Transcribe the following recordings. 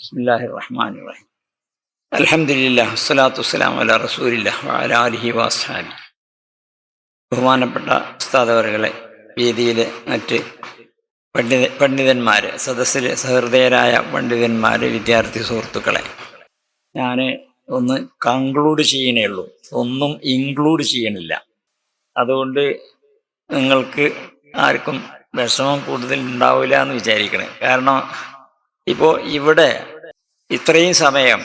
ബിസ്മില്ലാഹി റഹ്മാൻ റഹീം അലഹമില്ല അസ്സലാത്തു വസ്സലാം അല റസൂലില്ല അല അലഹി ബഹുമാനപ്പെട്ട ഉസ്താദവറുകളെ വേദിയിലെ മറ്റ് പണ്ഡിത പണ്ഡിതന്മാരെ സദസ്സിലെ സഹൃദയരായ പണ്ഡിതന്മാരെ വിദ്യാർത്ഥി സുഹൃത്തുക്കളെ ഞാൻ ഒന്ന് കൺക്ലൂഡ് ചെയ്യണേ ഉള്ളൂ. ഒന്നും ഇൻക്ലൂഡ് ചെയ്യണില്ല. അതുകൊണ്ട് നിങ്ങൾക്ക് ആർക്കും വിഷമം കൂടുതൽ ഉണ്ടാവില്ല എന്ന് വിചാരിക്കണേ. കാരണം ഇപ്പോൾ ഇവിടെ ഇത്രയും സമയം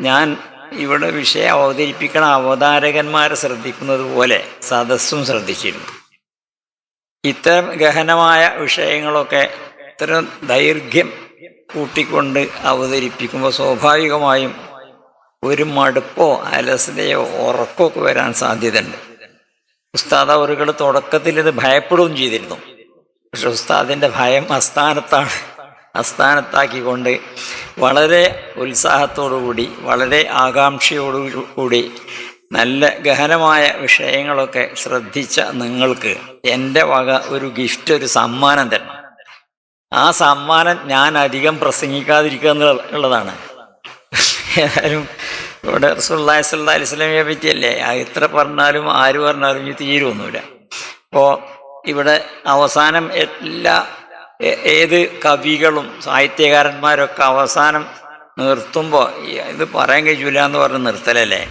ഞാൻ ഇവിടെ വിഷയം അവതരിപ്പിക്കണ അവതാരകന്മാരെ ശ്രദ്ധിക്കുന്നത് പോലെ സദസ്സും ശ്രദ്ധിച്ചിരുന്നു. ഇത്തരം ഗഹനമായ വിഷയങ്ങളൊക്കെ ഇത്തരം ദൈർഘ്യം കൂട്ടിക്കൊണ്ട് അവതരിപ്പിക്കുമ്പോൾ സ്വാഭാവികമായും ഒരു മടുപ്പോ അലസതയോ ഉറക്കോ ഒക്കെ വരാൻ സാധ്യതയുണ്ട്. ഉസ്താദ് അവരുകൾ തുടക്കത്തിൽ ഇത് ഭയപ്പെടുകയും ചെയ്തിരുന്നു. പക്ഷെ ഉസ്താദിന്റെ ഭയം അസ്ഥാനത്താണ് അസ്ഥാനത്താക്കിക്കൊണ്ട് വളരെ ഉത്സാഹത്തോടുകൂടി വളരെ ആകാംക്ഷയോടുകൂടി നല്ല ഗഹനമായ വിഷയങ്ങളൊക്കെ ശ്രദ്ധിച്ച നിങ്ങൾക്ക് എന്റെ വക ഒരു ഗിഫ്റ്റ് ഒരു സമ്മാനം തരണം. ആ സമ്മാനം ഞാൻ അധികം പ്രസംഗിക്കാതിരിക്കുക എന്നുള്ളതാണ് ഏതായാലും ഇവിടെ റസൂല്ലാഹി സ്വല്ലല്ലാഹി അലൈഹി വസല്ലമയെ പറ്റിയല്ലേ? എത്ര പറഞ്ഞാലും ആര് പറഞ്ഞാലും തീരുമൊന്നുമില്ല അപ്പോൾ ഇവിടെ അവസാനം എല്ലാ ഏത് കവികളും സാഹിത്യകാരന്മാരൊക്കെ അവസാനം നിർത്തുമ്പോൾ ഇത് പറയാൻ കഴിയൂല എന്ന് പറഞ്ഞ് നിർത്തലല്ലേ?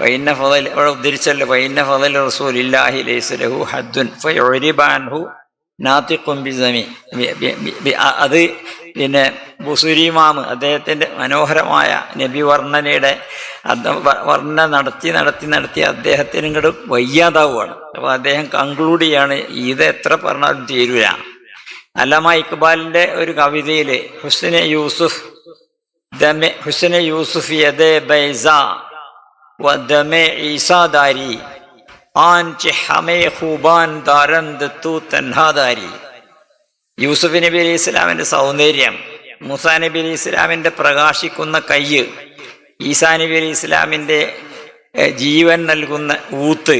ഫൈന ഫതൽ ഇവിടെ ഉദ്ധരിച്ചല്ലോ ഫൈന ഫതൽ റസൂലില്ലാഹി ലൈസ ലഹു ഹദ്ദുൻ ഫയുരിബാൻഹു നാത്തിഖും ബിസമി. ബി- ബി- ബി- ബി- അ- അത് പിന്നെ ബുസുരിമാമ് അദ്ദേഹത്തിന്റെ മനോഹരമായ നബി വർണനയുടെ വർണ നടത്തി നടത്തി നടത്തി അദ്ദേഹത്തിന് ഇങ്ങോട്ട് വയ്യാതാവുകയാണ് അപ്പോൾ അദ്ദേഹം കൺക്ലൂഡ് ചെയ്യാണ് ഇത് എത്ര പറഞ്ഞാലും തീരൂല. അല്ലാമ ഇക്ബാലിന്റെ ഒരു കവിതയിൽ ഹുസ്നെ യൂസുഫ് ദമെ ഹുസ്നെ യൂസുഫ് യദേ ബൈസ ഈസാദാരി ഹമേ യൂസുഫ് നബി അലൈഹി ഇസ്ലാമിന്റെ സൗന്ദര്യം മുസാ നബി അലി ഇസ്ലാമിന്റെ പ്രകാശിക്കുന്ന കയ്യ് ഈസാ നബി അലി ഇസ്ലാമിന്റെ ജീവൻ നൽകുന്ന ഊത്ത്.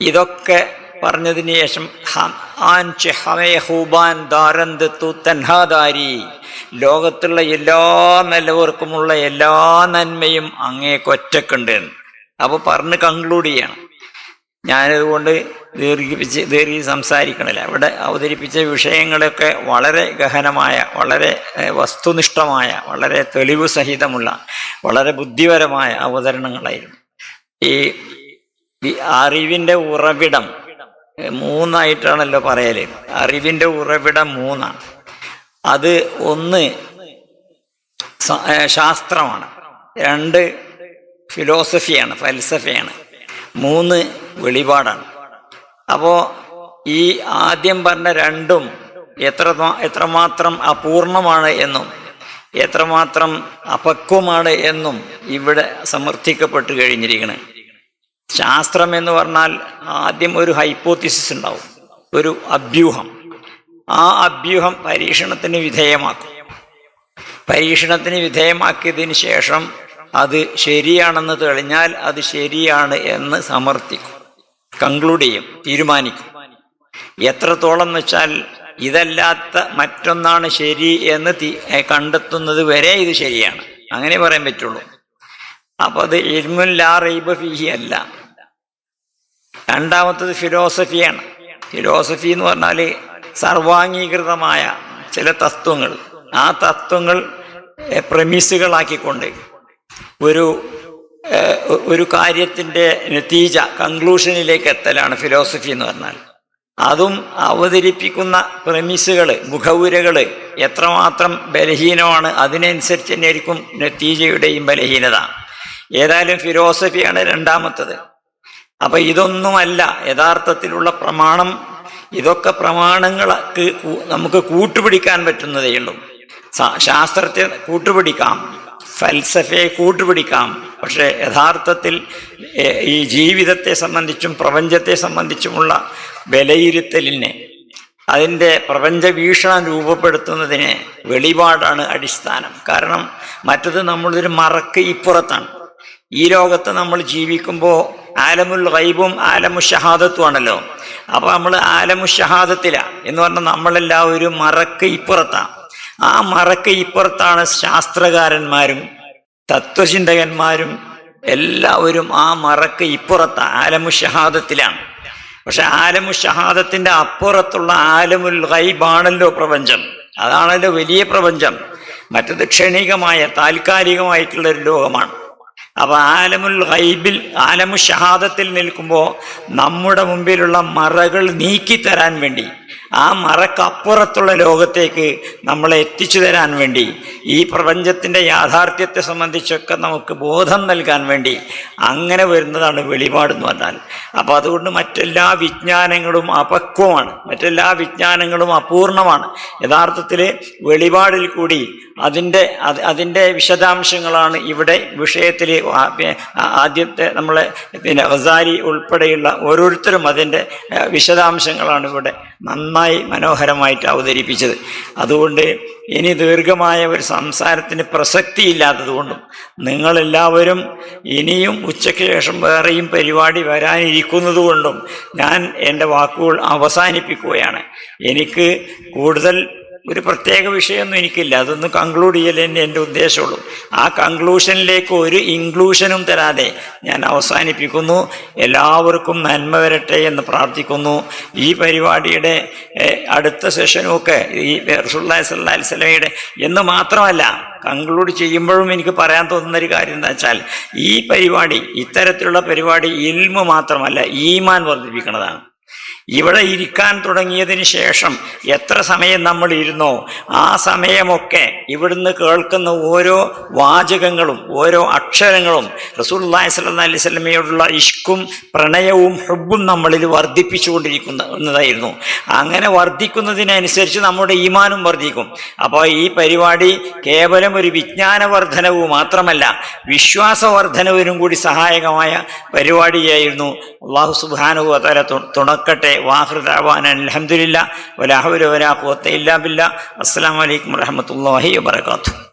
ഇതൊക്കെ പറഞ്ഞതിന് ശേഷം ലോകത്തുള്ള എല്ലാ നല്ലവർക്കുമുള്ള എല്ലാ നന്മയും അങ്ങേക്കൊറ്റക്കുണ്ട് അപ്പൊ പറഞ്ഞ് കൺക്ലൂഡ് ചെയ്യണം. ഞാനതുകൊണ്ട് ദീർഘിപ്പിച്ച് ദീർഘി സംസാരിക്കണില്ല. അവിടെ അവതരിപ്പിച്ച വിഷയങ്ങളൊക്കെ വളരെ ഗഹനമായ വളരെ വസ്തുനിഷ്ഠമായ വളരെ തെളിവ് സഹിതമുള്ള വളരെ ബുദ്ധിപരമായ അവതരണങ്ങളായിരുന്നു. ഈ അറിവിന്റെ ഉറവിടം മൂന്നായിട്ടാണല്ലോ പറയൽ. അറിവിന്റെ ഉറവിടം മൂന്നാണ്. അത് ഒന്ന് ശാസ്ത്രമാണ്. രണ്ട് ഫിലോസഫിയാണ് ഫൽസഫയാണ് മൂന്ന് വെളിപാടാണ്. അപ്പോൾ ഈ ആദ്യം പറഞ്ഞ രണ്ടും എത്ര എത്രമാത്രം അപൂർണമാണ് എന്നും എത്രമാത്രം അപക്വമാണ് എന്നും ഇവിടെ സമർത്ഥിക്കപ്പെട്ട് കഴിഞ്ഞിരിക്കണം. ശാസ്ത്രം എന്ന് പറഞ്ഞാൽ ആദ്യം ഒരു ഹൈപ്പോത്തിസിസ് ഉണ്ടാവും. ഒരു അഭ്യൂഹം. ആ അഭ്യൂഹം പരീക്ഷണത്തിന് വിധേയമാക്കും. പരീക്ഷണത്തിന് വിധേയമാക്കിയതിന് ശേഷം അത് ശരിയാണെന്ന് തെളിഞ്ഞാൽ അത് ശരിയാണ് എന്ന് സമർത്ഥിക്കും. കൺക്ലൂഡ് ചെയ്യും തീരുമാനിക്കും. എത്രത്തോളം എന്ന് വെച്ചാൽ ഇതല്ലാത്ത മറ്റൊന്നാണ് ശരി എന്ന് കണ്ടെത്തുന്നത് വരെ ഇത് ശരിയാണ്. അങ്ങനെ പറയാൻ പറ്റുള്ളൂ. അപ്പോൾ അത് എഴുമുല്ലാ റൈബ ഫീഹി അല്ല. രണ്ടാമത്തത് ഫിലോസഫിയാണ്. ഫിലോസഫി എന്ന് പറഞ്ഞാൽ സർവാംഗീകൃതമായ ചില തത്വങ്ങൾ. ആ തത്വങ്ങൾ പ്രമിസുകളാക്കിക്കൊണ്ട് ഒരു ഒരു കാര്യത്തിന്റെ നതീജ കൺക്ലൂഷനിലേക്ക് എത്തലാണ് ഫിലോസഫി എന്ന് പറഞ്ഞാൽ അതും അവതരിപ്പിക്കുന്ന പ്രമിസുകൾ മുഖവുരകൾ എത്രമാത്രം ബലഹീനമാണ് അതിനനുസരിച്ച് തന്നെയായിരിക്കും നതീജയുടെയും ബലഹീനത. ഏതായാലും ഫിലോസഫിയാണ് രണ്ടാമത്തത്. അപ്പൊ ഇതൊന്നുമല്ല യഥാർത്ഥത്തിലുള്ള പ്രമാണം. ഇതൊക്കെ പ്രമാണങ്ങൾക്ക് നമുക്ക് കൂട്ടുപിടിക്കാൻ പറ്റുന്നതേ ഉള്ളൂ. ശാസ്ത്രത്തെ കൂട്ടുപിടിക്കാം ഫൽസഫയെ കൂട്ടുപിടിക്കാം. പക്ഷെ യഥാർത്ഥത്തിൽ ഈ ജീവിതത്തെ സംബന്ധിച്ചും പ്രപഞ്ചത്തെ സംബന്ധിച്ചുമുള്ള വിലയിരുത്തലിനെ അതിന്റെ പ്രപഞ്ച വീക്ഷണം രൂപപ്പെടുത്തുന്നതിന് വെളിപാടാണ് അടിസ്ഥാനം. കാരണം മറ്റത് നമ്മളൊരു മറക്ക് ഇപ്പുറത്താണ്. ഈ ലോകത്ത് നമ്മൾ ജീവിക്കുമ്പോൾ ആലമുൽ ഗൈബും ആലമു ഷഹാദത്തും ആണല്ലോ. അപ്പൊ നമ്മൾ ആലമു ഷഹാദത്തിലാണ് എന്ന് പറഞ്ഞാൽ നമ്മളെല്ലാവരും മറക്ക് ഇപ്പുറത്താണ് ആ മറക്ക് ഇപ്പുറത്താണ് ശാസ്ത്രകാരന്മാരും തത്വചിന്തകന്മാരും എല്ലാവരും ആ മറക്ക് ഇപ്പുറത്ത ആലമു ഷഹാദത്തിലാണ് പക്ഷെ ആലമു ഷഹാദത്തിന്റെ അപ്പുറത്തുള്ള ആലമുൽ ഗൈബാണല്ലോ പ്രപഞ്ചം. അതാണല്ലോ വലിയ പ്രപഞ്ചം. മറ്റത് ക്ഷണികമായ താൽക്കാലികമായിട്ടുള്ള ഒരു ലോകമാണ്. അപ്പൊ ആലമുൽ ഹൈബിൽ ആലമു ഷഹാദത്തിൽ നിൽക്കുമ്പോൾ നമ്മുടെ മുമ്പിലുള്ള മറകൾ നീക്കിത്തരാൻ വേണ്ടി ആ മറക്കപ്പുറത്തുള്ള ലോകത്തേക്ക് നമ്മളെ എത്തിച്ചു തരാൻ വേണ്ടി ഈ പ്രപഞ്ചത്തിന്റെ യാഥാർത്ഥ്യത്തെ സംബന്ധിച്ചൊക്കെ നമുക്ക് ബോധം നൽകാൻ വേണ്ടി അങ്ങനെ വരുന്നതാണ് വെളിപാടെന്ന് പറഞ്ഞാൽ. അപ്പോൾ അതുകൊണ്ട് മറ്റെല്ലാ വിജ്ഞാനങ്ങളും അപക്വമാണ് മറ്റെല്ലാ വിജ്ഞാനങ്ങളും അപൂർണമാണ്. യഥാർത്ഥത്തിൽ വെളിപാടിൽ കൂടി അതിന്റെ അത് അതിന്റെ വിശദാംശങ്ങളാണ് ഇവിടെ വിഷയത്തിൽ ആദ്യത്തെ നമ്മളെ പിന്നെ ഹസാരി ഉൾപ്പെടെയുള്ള ഓരോരുത്തരും അതിന്റെ വിശദാംശങ്ങളാണ് ഇവിടെ നന്നായി മനോഹരമായിട്ട് അവതരിപ്പിച്ചത്. അതുകൊണ്ട് ഇനി ദീർഘമായ ഒരു സംസാരത്തിന് പ്രസക്തിയില്ലാത്തതുകൊണ്ടും നിങ്ങളെല്ലാവരും ഇനിയും ഉച്ചയ്ക്ക് ശേഷം വേറെയും പരിപാടി വരാനിരിക്കുന്നത് കൊണ്ടും ഞാൻ എന്റെ വാക്കുകൾ അവസാനിപ്പിക്കുകയാണ്. എനിക്ക് കൂടുതൽ ഒരു പ്രത്യേക വിഷയമൊന്നും എനിക്കില്ല. അതൊന്ന് കൺക്ലൂഡ് ചെയ്യൽ തന്നെ എന്റെ ഉദ്ദേശമുള്ളൂ. ആ കൺക്ലൂഷനിലേക്ക് ഒരു ഇൻക്ലൂഷനും തരാതെ ഞാൻ അവസാനിപ്പിക്കുന്നു. എല്ലാവർക്കും നന്മ വരട്ടെ എന്ന് പ്രാർത്ഥിക്കുന്നു. ഈ പരിപാടിയുടെ അടുത്ത സെഷനുമൊക്കെ ഈ റസുല്ലാ അലൈഹി വസല്ലമയുടെ എന്ന് മാത്രമല്ല കൺക്ലൂഡ് ചെയ്യുമ്പോഴും എനിക്ക് പറയാൻ തോന്നുന്ന ഒരു കാര്യം എന്താ വെച്ചാൽ ഈ പരിപാടി ഇത്തരത്തിലുള്ള പരിപാടി ഇൽമ മാത്രമല്ല ഈമാൻ വർദ്ധിപ്പിക്കുന്നതാണ്. ഇവിടെ ഇരിക്കാൻ തുടങ്ങിയതിന് ശേഷം എത്ര സമയം നമ്മൾ ഇരുന്നോ ആ സമയമൊക്കെ ഇവിടുന്ന് കേൾക്കുന്ന ഓരോ വാചകങ്ങളും ഓരോ അക്ഷരങ്ങളും റസൂലുള്ളാഹി സ്വല്ലല്ലാഹി അലൈഹി സ്വലമയോടുള്ള ഇഷ്കും പ്രണയവും ഹുബും നമ്മളിൽ വർദ്ധിപ്പിച്ചുകൊണ്ടിരിക്കുന്ന എന്നതായിരുന്നു. അങ്ങനെ വർദ്ധിക്കുന്നതിനനുസരിച്ച് നമ്മുടെ ഈമാനും വർദ്ധിക്കും. അപ്പോൾ ഈ പരിപാടി കേവലം ഒരു വിജ്ഞാനവർദ്ധനവ് മാത്രമല്ല വിശ്വാസവർദ്ധനവിനും കൂടി സഹായകമായ പരിപാടിയായിരുന്നു. അള്ളാഹു തല തുണക്കട്ടെ. വാഹൃദാവാൻ അലഹമില്ല വലാഹുല വലാ ഖുവത്ത ഇല്ലാ ബില്ല. അസ്സാം വലൈക്കും വറഹമത്തല്ലാഹി വാത്തു